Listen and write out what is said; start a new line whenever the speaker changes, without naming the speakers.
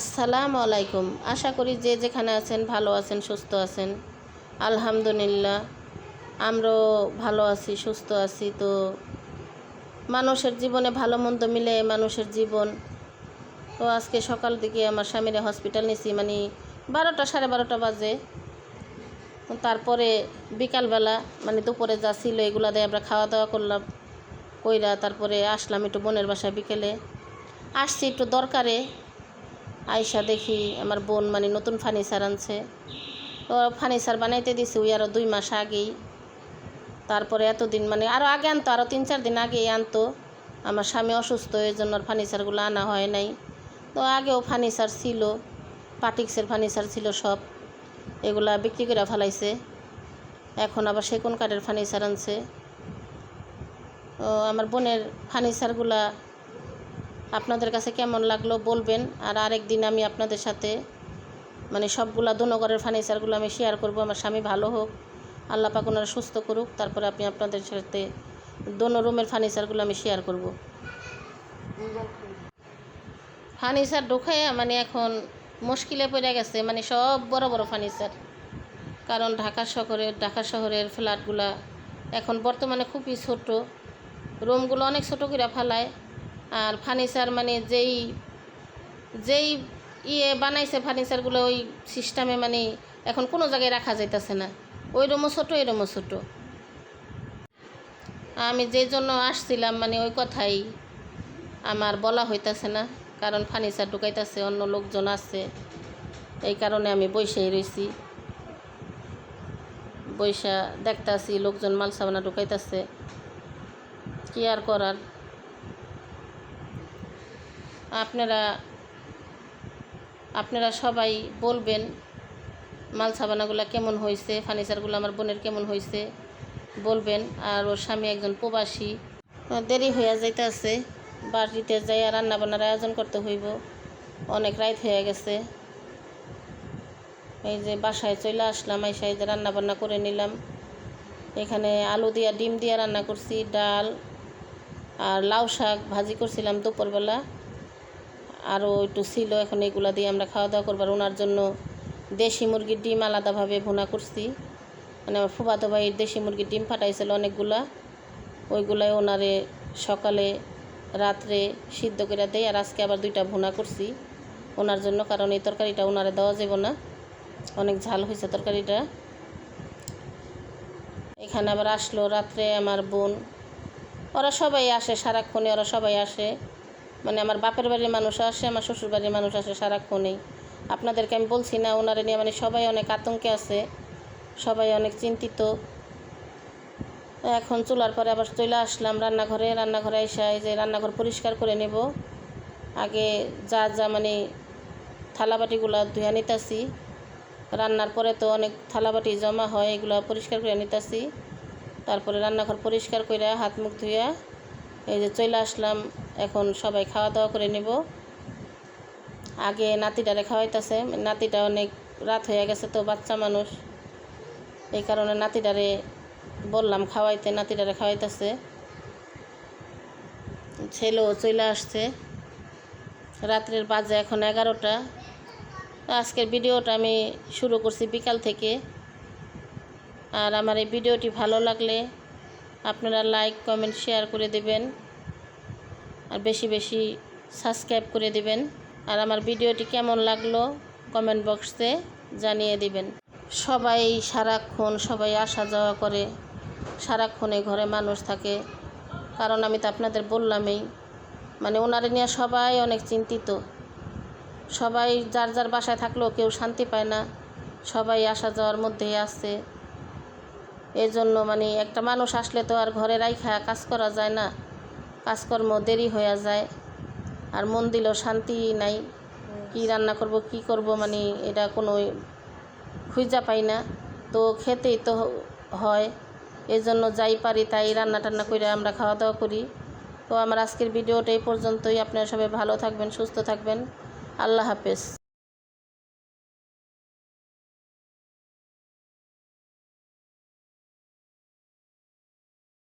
আসসালামু আলাইকুম। আশা করি যে যেখানে আছেন ভালো আছেন, সুস্থ আছেন। আলহামদুলিল্লাহ, আমরাও ভালো আছি, সুস্থ আছি। তো মানুষের জীবনে ভালো মন্দ মিলে মানুষের জীবন। তো আজকে সকাল দিকে আমার স্বামীরা হসপিটাল নিছি মানে বারোটা, সাড়ে বারোটা বাজে। তারপরে বিকালবেলা মানে দুপুরে যা ছিল এগুলা দিয়ে আমরা খাওয়া দাওয়া করলাম, কইরা তারপরে আসলাম একটু বোনের বাসায় বিকেলে। আসছি একটু দরকারে আয়সা দেখি আমার বোন মানে নতুন ফার্নিচার আনছে। তো ফার্নিচার বানাইতে দিছি, ওই আরও দুই মাস আগেই। তারপরে এতদিন মানে আরও আগে আনতো আরও তিন চার দিন আগেই আনতো। আমার স্বামী অসুস্থ, এই জন্য ফার্নিচারগুলো আনা হয় নাই। তো আগেও ফার্নিচার ছিল, পাটিক্সের ফার্নিচার ছিল সব। এগুলা বিক্রি করে ফেলাইছে। এখন আবার সেগুন কাঠের ফার্নিচার আনছে। তো আমার বোনের ফার্নিচারগুলা আপনাদের কাছে কেমন লাগল বলবেন, আর আরেক দিন আমি আপনাদের সাথে মানে সবগুলা দোনগরের ফার্নিচারগুলো আমি শেয়ার করব, আমার স্বামী ভালো হোক, আল্লাহ পাক ওনারা সুস্থ করুক, তারপরে আপনি আপনাদের সাথে দোনো রুমের ফার্নিচারগুলো আমি শেয়ার করব। ফার্নিচার ঢুকাইয়া মানে এখন মুশকিলে পড়ে গেছে মানে সব বড় বড় ফার্নিচার। কারণ ঢাকা শহরের ঢাকা শহরের ফ্ল্যাটগুলা এখন বর্তমানে খুবই ছোট রুমগুলো অনেক ছোট করে ফেলায় আর ফার্নিচার মানে যেই যেই ইয়ে বানাইছে ফার্নিচারগুলো ওই সিস্টেমে মানে এখন কোনো জায়গায় রাখা যাইতেছে না। ওই রুমও ছোটো এই রুমও ছোটো। আমি যেই জন্য আসছিলাম মানে ওই কথাই আমার বলা হইতাছে না, কারণ ফার্নিচার ঢুকাইতেছে, অন্য লোকজন আছে, এই কারণে আমি বৈশাই রয়েছি বৈশা দেখতাছি লোকজন মাল সাবানা ঢুকাইতেছে। কি আর করার? আপনারা আপনারা সবাই বলবেন মাল সাবানাগুলো কেমন হয়েছে, ফার্নিচারগুলো আমার বোনের কেমন হয়েছে, বলবেন। আর ওর স্বামী একজন প্রবাসী। দেরি হইয়া যাইতেছে, বাড়িতে যাই রান্না বান্নার আয়োজন করতে হইব। অনেক রাইত হয়ে গেছে। এই যে বাসায় চলে আসলাম এই যে রান্না বান্না করে নিলাম। এখানে আলু দিয়া, ডিম দিয়া রান্না করছি, ডাল আর লাউ শাক ভাজি করছিলাম দুপুরবেলা। আরও একটু ছিল, এখন এগুলা দিয়ে আমরা খাওয়া দাওয়া করবার ওনার জন্য দেশি মুরগির ডিম আলাদাভাবে ভুনা করছি। মানে আমার ফুফাতো ভাইয়ের দেশি মুরগির ডিম ফাটাইছিল অনেকগুলা। ওইগুলাই ওনারে সকালে, রাত্রে সিদ্ধ করে দেয় আর আজকে আবার দুইটা ভুনা করছি ওনার জন্য, কারণ এই তরকারিটা ওনারে দেওয়া যাব না। অনেক ঝাল হয়েছে তরকারিটা। এখানে আবার আসলো রাত্রে আমার বোন। ওরা সবাই আসে সারাক্ষণে ওরা সবাই আসে। মানে আমার বাপের বাড়ির মানুষ আসে, আমার শ্বশুর বাড়ির মানুষ আসে, সারাক্ষণেই। আপনাদেরকে আমি বলছি না, ওনারা নিয়ে মানে সবাই অনেক আতঙ্কে আছে, সবাই অনেক চিন্তিত। এখন চুলার পরে আবার চলে আসলাম রান্নাঘরে রান্নাঘরে এসে যে রান্নাঘর পরিষ্কার করে নেব। আগে যা যা মানে থালাবাটিগুলো ধুয়ে নিতেছি। রান্নার পরে তো অনেক থালাবাটি জমা হয়, এগুলো পরিষ্কার করে নিতেছি। তারপরে রান্নাঘর পরিষ্কার করে হাত মুখ ধুয়ে এই যে চলে আসলাম এখন সবাই খাওয়া দাওয়া করে নেব। আগে নাতিটারে খাওয়াইতেছে, নাতিটা অনেক রাত হয়ে গেছে তো বাচ্চা মানুষ। এই কারণে নাতিটারে বললাম খাওয়াইতে, নাতিটারে খাওয়াইতেছে। ছেলেও চলে আসছে। রাত্রের বাজে এখন এগারোটা। আজকের ভিডিওটা আমি শুরু করছি বিকাল থেকে। আর আমার এই ভিডিওটি ভালো লাগলে আপনারা লাইক, কমেন্ট, শেয়ার করে দেবেন। আর বেশি বেশি সাবস্ক্রাইব করে দেবেন। আর আমার ভিডিওটি কেমন লাগল কমেন্ট বক্সে জানিয়ে দিবেন। সবাই সারাক্ষণ সবাই আসা যাওয়া করে, সারাক্ষণে ঘরে মানুষ থাকে। কারণ আমি তো আপনাদের বললামই মানে ওনারে নিয়ে সবাই অনেক চিন্তিত। সবাই যার যার বাসায় থাকলেও কেউ শান্তি পায় না। সবাই আসা যাওয়ার মধ্যেই আছে। এই জন্য মানে একটা মানুষ আসলে তো আর ঘরে রাইখা কাজ করা যায় না। কাজকর্ম দেরি হয়ে যায়, আর মন দিলেও শান্তি নাই। কি রান্না করব, কি করব মানে এটা কোনো খুঁজা পাই না। তো খেতেই তো হয় এই জন্য যাই পারি তাই রান্না টান্না করে আমরা খাওয়া দাওয়া করি। তো আমার আজকের ভিডিওটা এই পর্যন্তই। আপনারা সবাই ভালো থাকবেন, সুস্থ থাকবেন। আল্লাহ হাফেজ।